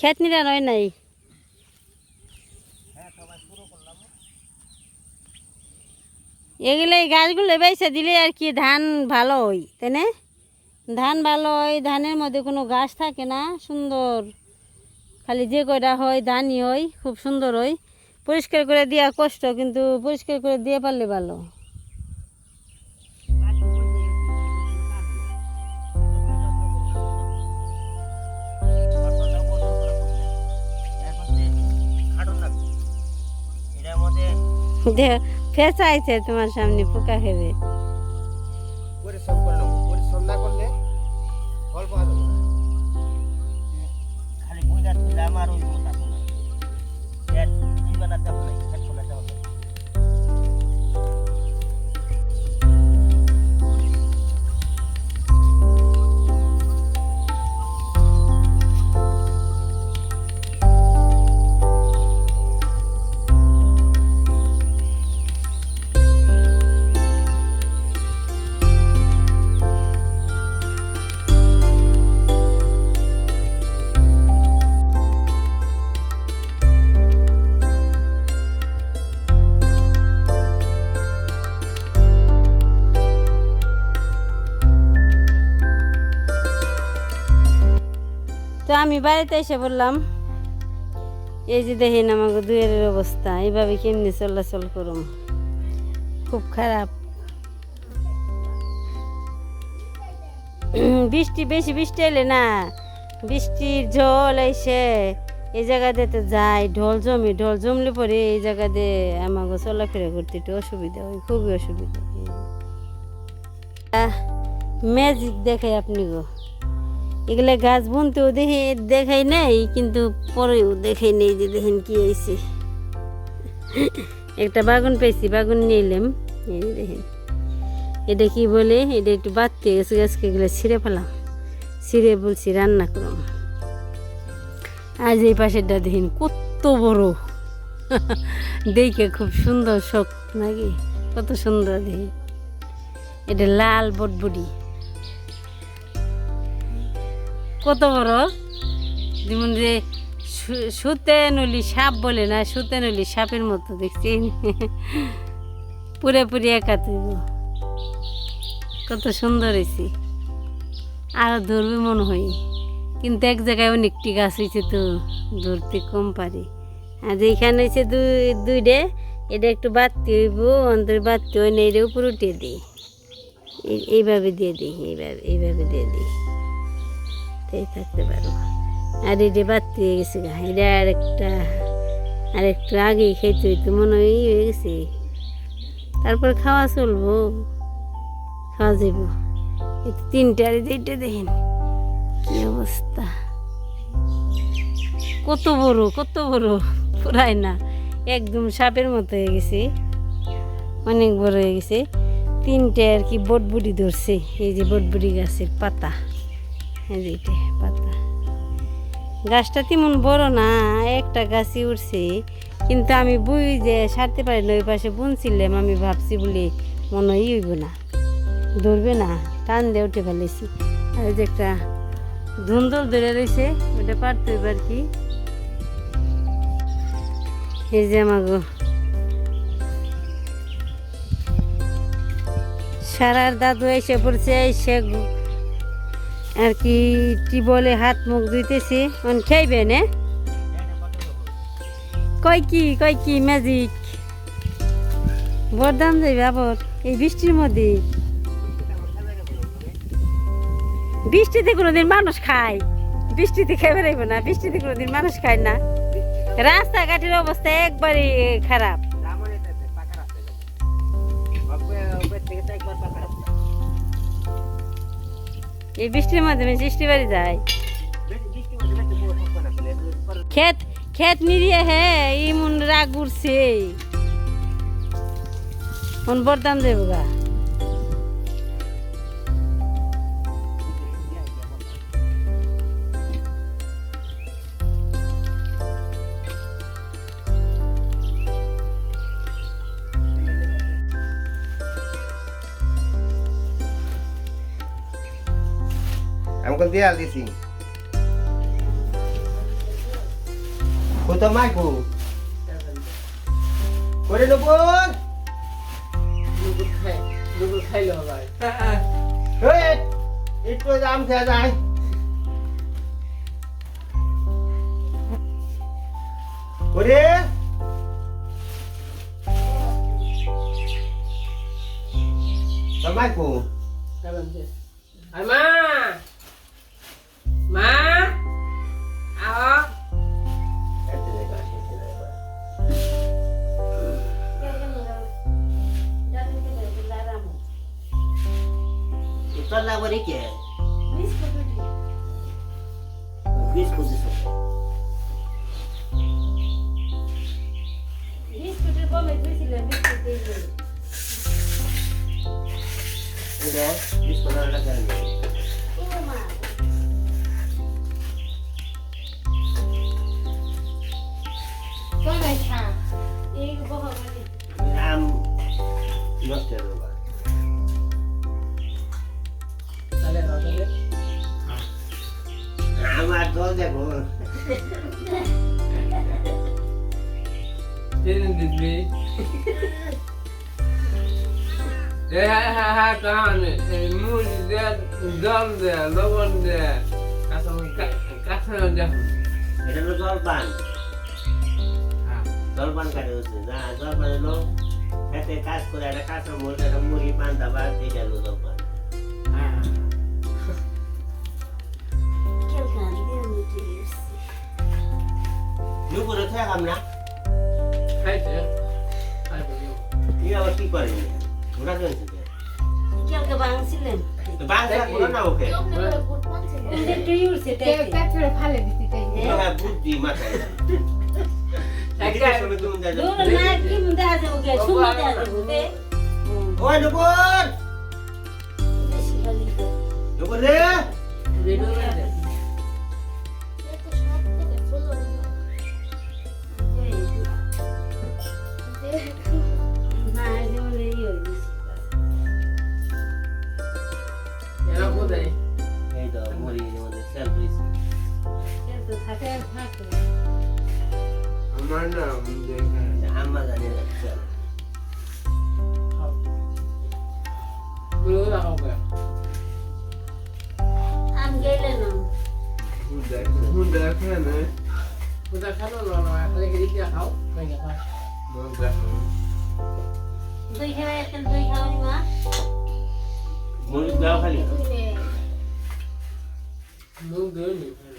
ক্ষেত নিরা নয় নাই। এগুলো এই গাছগুলো বেছে দিলে আর কি ধান ভালো হয়, তাই না? ধান ভালো হয়, ধানের মধ্যে কোনো গাছ থাকে না, সুন্দর। খালি যে কয়টা হয়, ধানই হয়, খুব সুন্দর হয়। পরিষ্কার করে দেওয়া কষ্ট, কিন্তু পরিষ্কার করে দিয়ে পারলে ভালো। দেহ ফেঁচাইছে তোমার সামনে পোকা খেবে আমি বাড়িতে এসে বললাম, এই যে দেখেন আমাকে দুয়ের অবস্থা এইভাবে কেমনি চলাচল করুম? খুব খারাপ। বৃষ্টি, বেশি বৃষ্টি এলে না, বৃষ্টির জল এসে এই জায়গাতে তো যায় ঢল জমি, ঢল জমলে পরে এই জায়গাতে আমাকে চলাফেরা করতে একটু অসুবিধা হয়, খুবই অসুবিধা। ম্যাজিক দেখে আপনি গো। এগুলা গাছ বুনতেও দেখে, দেখাই নেই, কিন্তু পরেও দেখাই নেই যে দেখেন কি হয়েছে একটা বাগুন পেয়েছি, বাগুন নিলাম এই দেখেন। এটা কি বলে? এটা একটু বাড়তে গেছে গাছকে, এগুলো ছিঁড়ে ফেলাম। ছিঁড়ে বলছি, রান্না করুন আজ এই পাশেরটা দেখেন, কত বড়। দেখে খুব সুন্দর শখ নাকি? কত সুন্দর দেখি। এটা লাল বটবডি কত বড়? যেমন যে সুতে নলি সাপ বলে না, সুতে নলি সাপের মতো দেখছি। পুরে পুরে একা তুইব কত সুন্দর হয়েছে। আরও ধরবে মনে হয়। কিন্তু এক জায়গায় অনেকটি গাছ হয়েছে তো ধরতে কম পারি। আর এইখানে হয়েছে দুই দুইটে এটা একটু বাড়তি হইব, অন্তর বাড়তি হয় না, এটা উপর উঠিয়ে দিই। এইভাবে দিয়ে দিই, এইভাবে এইভাবে দিয়ে দিই। তাই থাকতে পারব। আর এটা বাড়তি হয়ে গেছে এটা আরেকটা আর একটু আগেই খাইতে হইতো মনে হয় হয়ে গেছে। তারপর খাওয়া চলবো, খাওয়া যাব তিনটে আর এইটা দেখেন, কি অবস্থা। কত বড় কত বড়, পুরাই না। একদম সাপের মতো হয়ে গেছে, অনেক বড় হয়ে গেছে। তিনটে আর কি বটবুটি ধরছে, এই যে বটবুটি গাছের পাতা। এই যে পাতা। গাছটা তেমন বড় না, একটা গাছই উঠছে কিন্তু আমি বুঝি যে সারতে পারি না, ওই পাশে বুনছিলাম আমি ভাবছি বলে মনে হয় হইব না। ধরবে না, টান দিয়ে উঠে ফেলেছি। আর যে একটা ধুন্দল ধরে রয়েছে ওটা পারতে আর কি। এই যে আমাগো সারার দাদু এসে পড়ছে, এসে আর কি টিবলে হাত মুখ ধুইতেছে। অন, খাইবে নে? কয় কি কয় কি ম্যাজিক বরদাম যাইবে আবার এই বৃষ্টির মধ্যে। বৃষ্টিতে কোনোদিন মানুষ খায়। বৃষ্টিতে খেয়ে বেরোইব না, বৃষ্টিতে কোনোদিন মানুষ খায় না। রাস্তাঘাটের অবস্থা একবারে খারাপ। এই বৃষ্টির মাধ্যমে সৃষ্টি বাড়ি যায়। ক্ষেত ক্ষেত নিরিয়ে হে ইমন রাগ উঠছে। বরদাম দেব আমাকে দেয়াল দিছি। তো মাইকু করে নুপুর এই, একটু আম খেয়ে যায়। করে। মাইকু আর মা মা আহ। এতে দেখা আসছে না এবার। তোর লাগবে রে কে বিস্কুট দিছো বিস্কুটের কমে দিয়েছিল বিস্কুট দিয়ে এটা বিস্কুট আর টাকা নেই ও মা। আম হয়ে তাহলে তাহলে আমার জল দেখো Didn't did me. They had had down and moon there, dog there, no one there. That's. এটা হলো জলপান কাটে হচ্ছে না? জলপান হলো এতে কাজ করে একটা কাঁচা মুড়ি একটা মুড়ি পান্তা ভাত এটা হলো জলপান দিয়ে নুপুরে থাকাম না. Hi, for আবার কি করেন ওরা চলছে কেলকা বাংলা বলো না? ওকে বুদ্ধি মাথায়। এদিকে সময় তুমি যা দূর না কি দেয়া যাব কে সুন্দর দেয়া যাব বে ওই নুপুর হুন দেখেন হুন দেখেন না। না। খালি। কি দিয়ে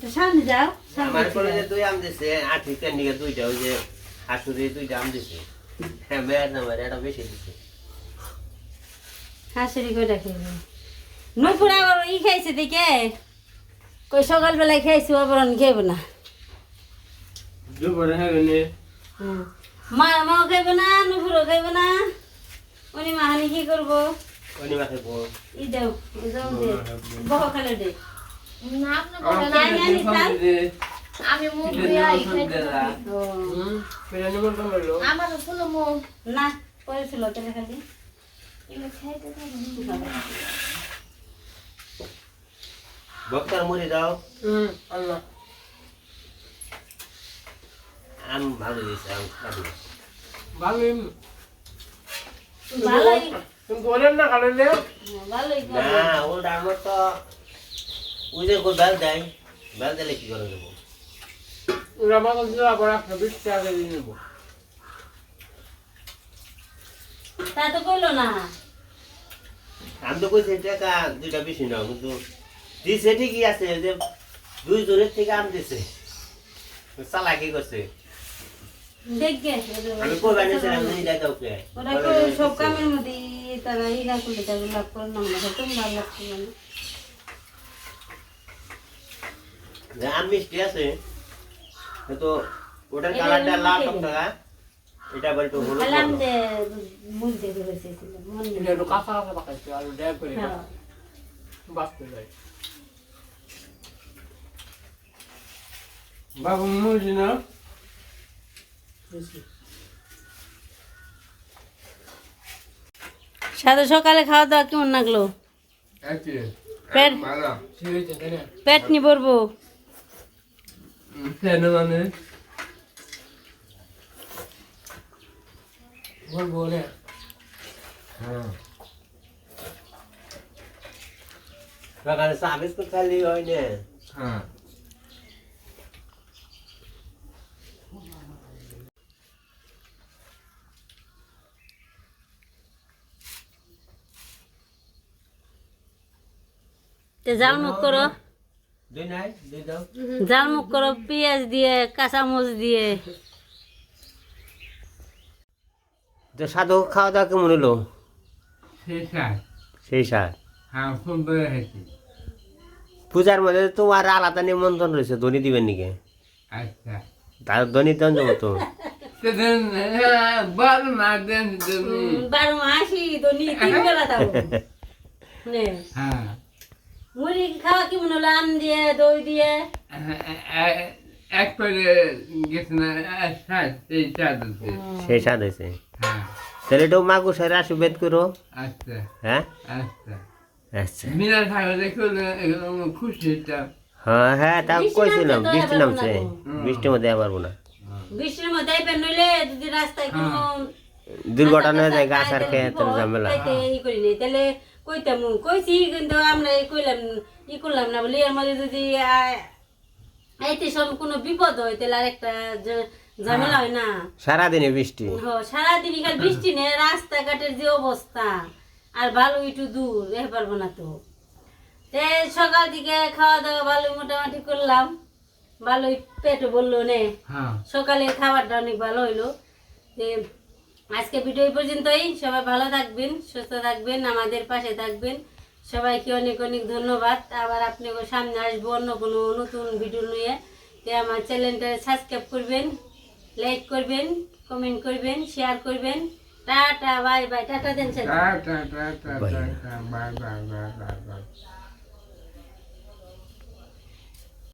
তো সামনে যাও আমার সামনে যাও। দুই আম দিছে আঠি কান্ডিকে দুইটা ওই যে হাসুরে দুইটা আম দিছে। হ্যাঁ মেয়ের নাম্বার এটা বেশি দিছে। হাসুরি কইটা খেয়ে নপুর আবার ই খাইছে দেখে। কই সকালবেলায় খাইছি আবার খাইব না। মা মাও খাইব না নুপুরও খাইব না। উনি মাহানি কি করব? ই দেও দে। আমি মুখ আমার ফুল মুখ। না করেছিল তেলে খালি বক্তার মুড়ি দাও হুম আল্লাহ আম ভালো দিছে আম খাবি ভালোই ভালোই তুমি বলেন না ভালোই না ওটা আমার তো ওই যে কই বেল দেয় বেল দিলে কি করে দেবো ওরা মাথা দিয়ে আবার একটা বিশ টাকা দিয়ে নেব তা তো কইলো না আমি তো কইছি টাকা দুইটা বেশি নাও কিন্তু দিছে ঠিকই আছে যে দুই জোরের থেকে আম দিছে। চালাকি করছে। দেখবে আমি কই বানিয়েছিলাম তুমি দেয় কাউকে। ওরা কই সব কামের মধ্যে তারা ইরা করলে তাদের লাভ করে না মনে হয় তুমি ভালো লাগছে মানে যে আম মিষ্টি আছে। তো ওটার কালারটা লাল টকটকা। এটা আবার একটু হলুদ খেলাম বর্ণ। যে মুখ দেখে বসেছিল মন এটা একটু কাঁচা কাঁচা পাকাইছে আর ড্যাগ করে হ্যাঁ। বাঁচতে যাই মুরগি না সাথে সকালে খাওয়া দাওয়া কেমন লাগল? পেট? পেট নি ভরবো। কেন মানে? বলব হ্যাঁ। সকালে বিস্কুট খালি হয় না। হ্যাঁ। জালমুখ করো। দুই নাই দুই জালমুখ করো পেঁয়াজ দিয়ে কাঁচামরিচ দিয়ে। তো সাধু খাওয়া দাওয়া কেমন হলো? সেই সার। হ্যাঁ পূজার মধ্যে তোমার আলাদা নিমন্ত্রণ রয়েছে ধনী দিবেন নাকি? আচ্ছা। তার ধনী দেন যাব তো। বল না দেন তুমি বারো মাসি তো নি তিন বেলা হ্যাঁ। মুড়ি খাওয়া কেমন হলো? আম দিয়ে, দই দিয়ে? এক করে গেছে না সেই সার দিতে সেই স্বাদ হয়েছে হ্যাঁ তাহলে একটু মাগু সারে আশীর্বাদ করো আচ্ছা হ্যাঁ আচ্ছা মিনার খাবে দেখলে খুশি হ্যাঁ দুর্ঘটনা হয়ে যায় গাছ আর খেয়ে ঝামেলা কইতাম কইছি কিন্তু আমরা কইলাম ই করলাম না বলি এর মধ্যে যদি আইতে সব কোনো বিপদ হয় তাহলে আরেকটা ঝ- ঝামেলা হয়। না। সারাদিনে বৃষ্টি। হ, খালি বৃষ্টি নেই রাস্তাঘাটের যে অবস্থা আর ভালো একটু দূর রেখে পারব না তো। তে সকাল দিকে খাওয়া দাওয়া ভালো মোটামুটি করলাম। ভালোই পেট বলল নে হ্যাঁ। সকালের খাবারটা অনেক ভালো হইল। যে আজকে ভিডিও এই পর্যন্তই। সবাই ভালো থাকবেন সুস্থ থাকবেন আমাদের পাশে থাকবেন। সবাইকে অনেক অনেক ধন্যবাদ। আবার আপনাকে সামনে আসব অন্য কোনো নতুন ভিডিও নিয়ে। তো আমার চ্যানেলটা সাবস্ক্রাইব করবেন লাইক করবেন কমেন্ট করবেন শেয়ার করবেন। Tata bye bye tata then sir. টা টা টা টা টা bye bye bye bye bye.